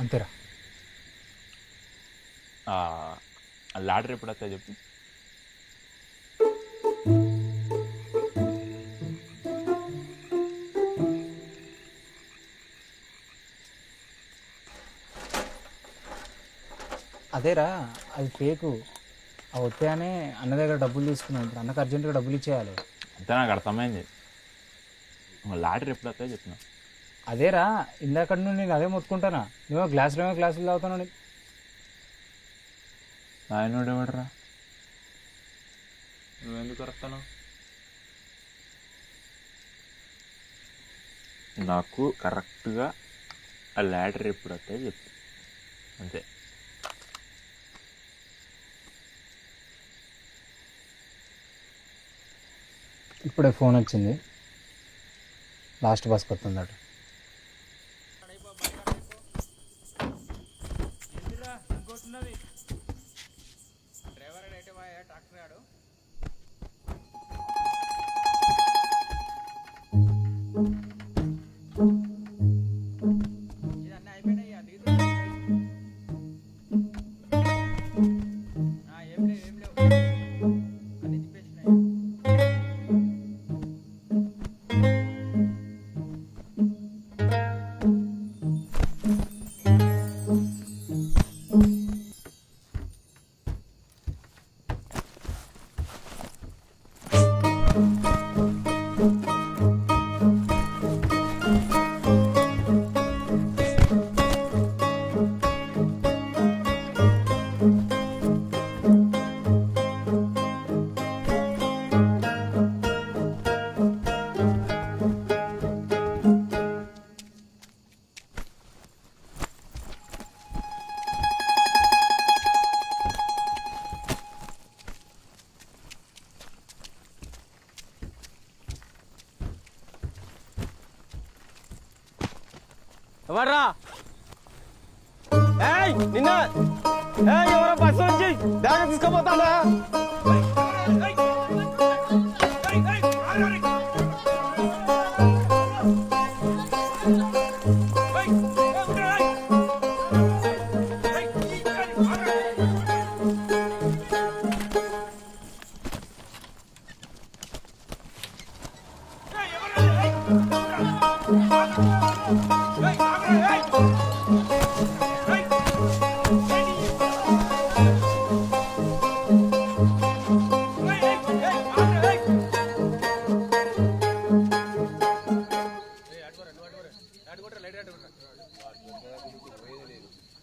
అంతేరా. లాడర్ ఎప్పుడు వస్తాయి చెప్పు. అదేరా అది ఫేకు ఆ వస్తాయనే అన్న దగ్గర డబ్బులు తీసుకున్నాను ఇప్పుడు. అన్నకు అర్జెంటుగా డబ్బులు ఇచ్చేయాలి. అంతే నాకు అర్థమైంది. లాడర్ ఎప్పుడు వస్తాయి చెప్పిన అదేరా ఇందాక నుండి నేను అదే మొత్తుకుంటానా? నువ్వు గ్లాసులో గ్లాసులు తాగుతాను ఆయన ఎవడరా నువ్వెందుకు వస్తాను నాకు కరెక్ట్గా ఆ లాడర్ ఎప్పుడు వస్తాయి చెప్పు. అంతే. ఇప్పుడే ఫోన్ వచ్చింది. లాస్ట్ బస్కి వస్తుందట ఏయ్ నిన్న ఏయ్ ఎవరో బస్సు వచ్చి దాన్ని తీసుకోపోతానా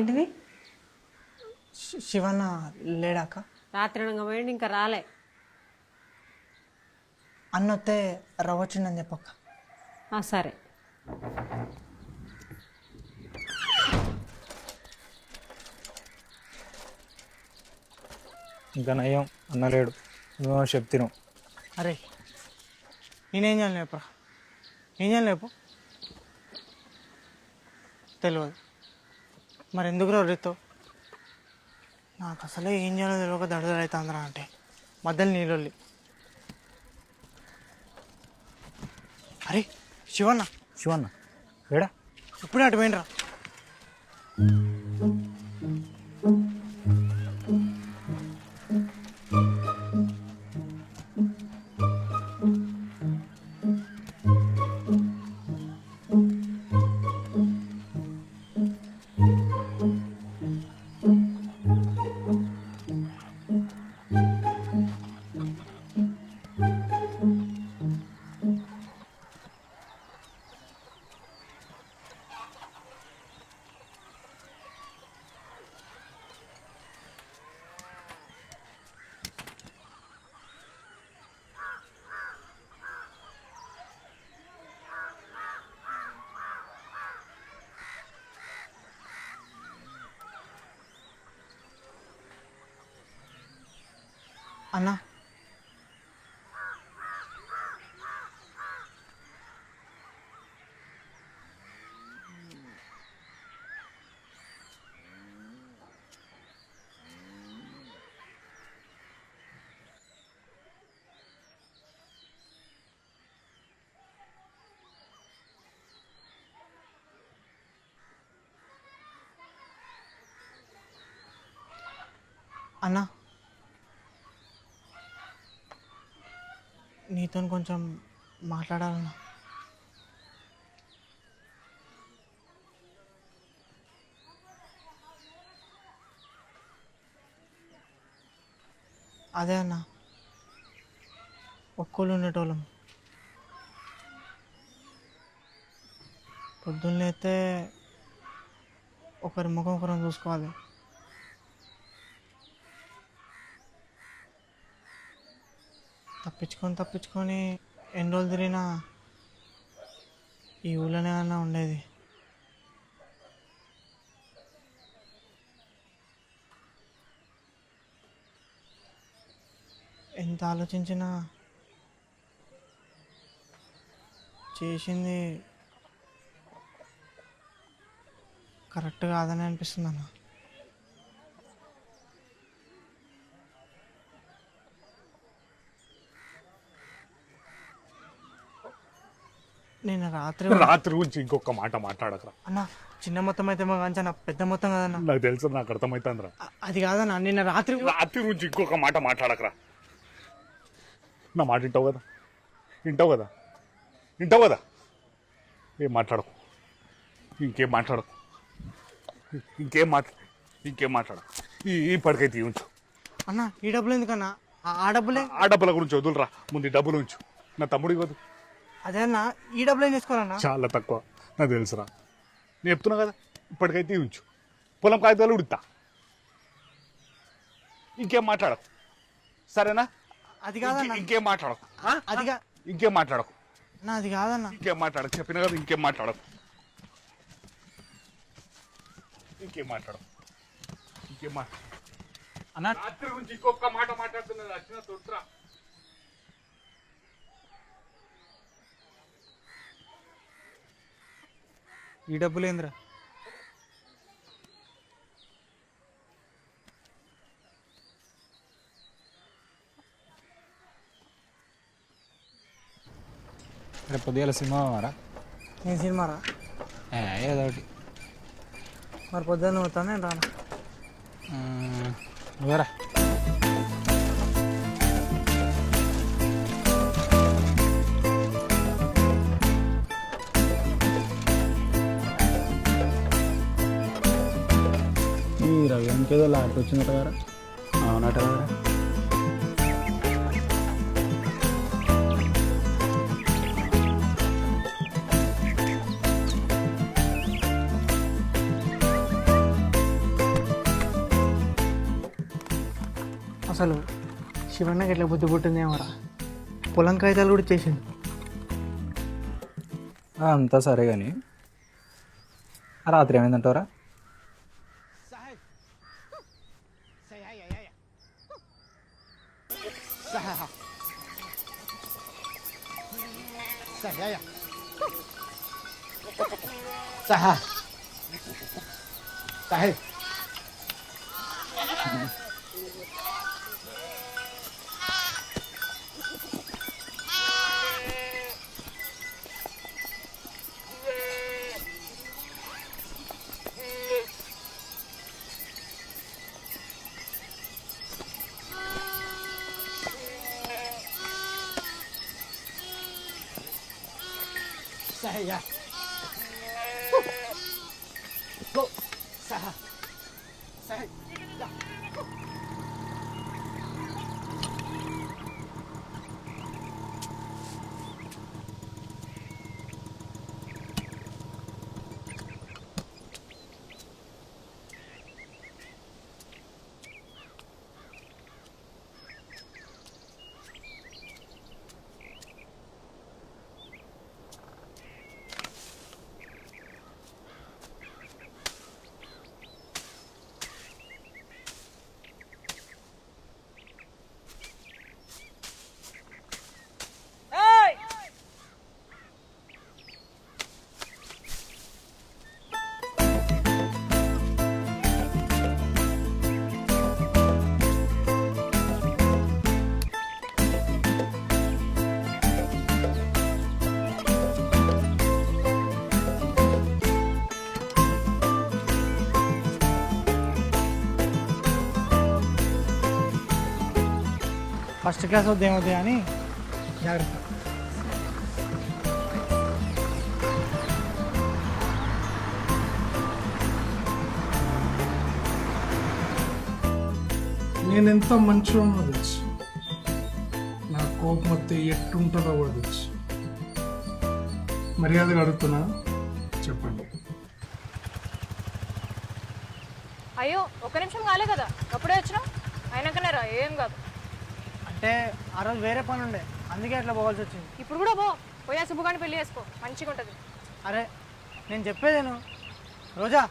ఏంటిది? శివన్న లేడాక? రాత్రి అనగా పోయిండి ఇంకా రాలే. అన్నొత్తే రవ్వచ్చిండని చెప్పక్క. ఆ, సరే. ఇంకా నయ్యం అన్న లేడు. నువ్వు చెప్తున్నావు అరే నేనేం చేయాలి లేపురా? ఏం చేయాలి లేపు? తెలియదు. మరి ఎందుకు రీతో నాకు అసలే ఏం చేయాలో తెలియక దడదడవుతుందిరా అంటే మధ్యలో నీళ్ళొల్లి. అరే శివన్న. శివన్న వేడా ఇప్పుడే అటు పోయినరా అన్నా అన్నా నీతో కొంచెం మాట్లాడాలన్నా. అదే అన్న. ఒక్కళ్ళు ఉండేటోళ్ళం. పొద్దున్నైతే ఒకరి ముఖం ఒకరం చూసుకోవాలి. తప్పించుకొని తప్పించుకొని ఎన్ని రోజులు తిరిగినా ఈ ఊళ్ళోనే అన్నా ఉండేది. ఎంత ఆలోచించినా చేసింది కరెక్ట్ కాదని అనిపిస్తుంది అన్న. నేను రాత్రి రాత్రి గురించి ఇంకొక మాట మాట్లాడకరా. అన్న చిన్న మొత్తం అయితే మా కాంచన పెద్ద మొత్తం కదన్న. నాకు తెలుసు నాకు అర్థమవుతుందిరా అది కాదన్న నిన్న రాత్రి రాత్రి గురించి ఇంకొక మాట మాట్లాడకరా. నా మాట వింటావు కదా? వింటావు కదా? వింటావు కదా? ఏం మాట్లాడకు? ఇంకేం మాట్లాడకు? ఇంకేం మాట్లా ఇంకేం మాట్లాడకు? ఈ ఈ పడికైతే ఉంచు. అన్న ఈ డబ్బులు ఎందుకన్నా? ఆ- ఆ డబ్బులే. ఆ డబ్బుల గురించి వదులురా. ముందు ఈ డబ్బులు ఉంచు. నా తమ్ముడు ఇవ్వదు అదే అన్న ఈ డబ్బులు ఏం చేసుకోవాలన్నా? చాలా తక్కువ. నాకు తెలుసురా. నేను చెప్తున్నా కదా ఇప్పటికైతే ఉంచు. పొలం కాగితాలు ఉడుతా. ఇంకేం మాట్లాడకు. సరేనా? అది కాదన్న. ఇంకే- ఇంకేం మాట్లాడకు. ఆ? అది కా ఇంకేం మాట్లాడకు. అన్న అది కాదన్న. ఇంకేం మాట్లాడకు. చెప్పిన కదా ఇంకేం మాట్లాడకు. ఇంకేం మాట్లాడకు. ఇంకేం మాట్లాడు అన్న? రాత్రి గురించి ఇంకొక మాట మాట్లాడుతున్నది వచ్చిన తొట్రా ఈ డబ్బులు ఏందిరా? రేపు పొద్దుగాల సినిమా మారా నేను సినిమా రా ఏదో ఒకటి. మరి పొద్దున్న పోతాను నేను రాను? నువ్వేరా? ఇంకేదో లాట్ వచ్చిందట కదా అవునట కదా అసలు శివన్నకి ఎట్లా బుద్ధి పుట్టిందేమోరా? పొలం కాగితాలు కూడా చేసిండు అంతా సరే కానీ రాత్రి ఏమైందంటారా चल या या. 谢谢 ఫస్ట్ క్లాస్ వద్ద ఏమవుతుంది కానీ జాగ్రత్త. నేనెంత మంచివాడినో తెలుసు. నా కోపం వస్తే ఎట్టుంటుందో కూడా తెలుసు. మర్యాదగా అడుగుతున్నా చెప్పండి. అయ్యో ఒక్క నిమిషం కాలే కదా. అప్పుడే వచ్చినాం. అయినాకనే రా ఏం కాదు. అంటే ఆ రోజు వేరే పని ఉండే. అందుకే అట్లా పోవాల్సి వచ్చింది. ఇప్పుడు కూడా పో. పోయా సుబ్బుగాని పెళ్ళి చేసుకో. మంచిగా ఉంటుంది అరే నేను చెప్పేదేను. రోజా